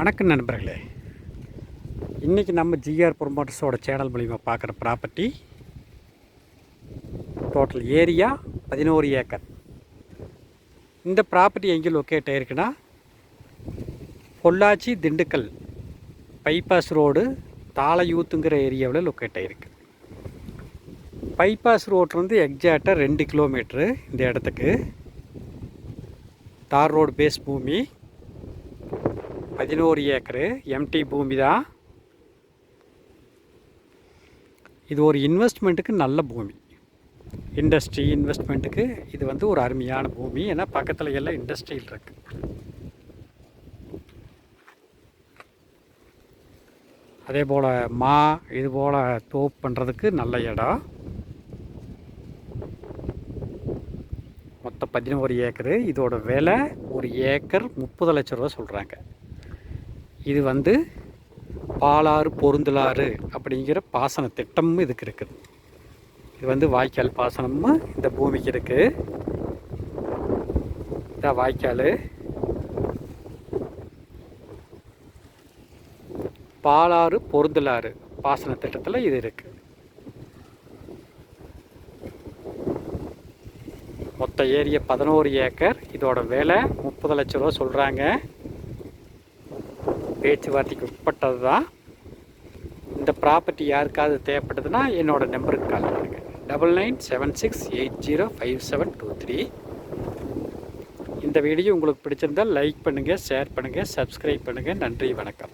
வணக்கம் நண்பர்களே. இன்றைக்கி நம்ம ஜிஆர் ப்ரொமோட்டர்ஸோட சேனல் மூலிமா பார்க்குற ப்ராப்பர்ட்டி டோட்டல் ஏரியா பதினோரு ஏக்கர். இந்த ப்ராப்பர்ட்டி எங்கே லொக்கேட் ஆகிருக்குன்னா பொள்ளாச்சி திண்டுக்கல் பைபாஸ் ரோடு தாளையூத்துங்கிற ஏரியாவில் லொக்கேட் ஆகிருக்கு பைபாஸ் ரோட்லேருந்து எக்ஸாக்டாக ரெண்டு கிலோமீட்ரு இந்த இடத்துக்கு. தார் ரோடு பேஸ் பூமி பதினோரு ஏக்கரு எம்டி பூமி தான். இது ஒரு இன்வெஸ்ட்மெண்ட்டுக்கு நல்ல பூமி. இண்டஸ்ட்ரி இன்வெஸ்ட்மெண்ட்டுக்கு இது வந்து ஒரு அருமையான பூமி. ஏன்னா பக்கத்தில் எல்லாம் இண்டஸ்ட்ரியில் இருக்கு. அதே போல் மா இது போல் தோப்பு பண்ணுறதுக்கு நல்ல இடம். மொத்தம் பதினோரு ஏக்கரு. இதோட விலை ஒரு ஏக்கர் முப்பது லட்ச ரூபா சொல்கிறாங்க இது வந்து பாலாறு பொருந்தலாறு அப்படிங்கிற பாசன திட்டமும் இதுக்கு இருக்குது. இது வந்து வாய்க்கால் பாசனமும் இந்த பூமிக்கு இருக்குது இதான் வாய்க்கால். பாலாறு பொருந்தலாறு பாசன திட்டத்தில் இது இருக்குது மொத்த ஏரியா பதினோரு ஏக்கர். இதோட விலை முப்பது லட்ச ரூபா சொல்கிறாங்க பேச்சுவார்த்தைக்கு உட்பட்டது தான் இந்த ப்ராப்பர்ட்டி யாருக்காவது தேவைப்பட்டதுன்னா என்னோடய நம்பருக்கு கால் பண்ணுங்கள் double nine seven six eight zero five seven two three இந்த வீடியோ உங்களுக்கு பிடிச்சிருந்தால் லைக் பண்ணுங்கள் ஷேர் பண்ணுங்கள் சப்ஸ்கிரைப் பண்ணுங்கள் நன்றி வணக்கம்.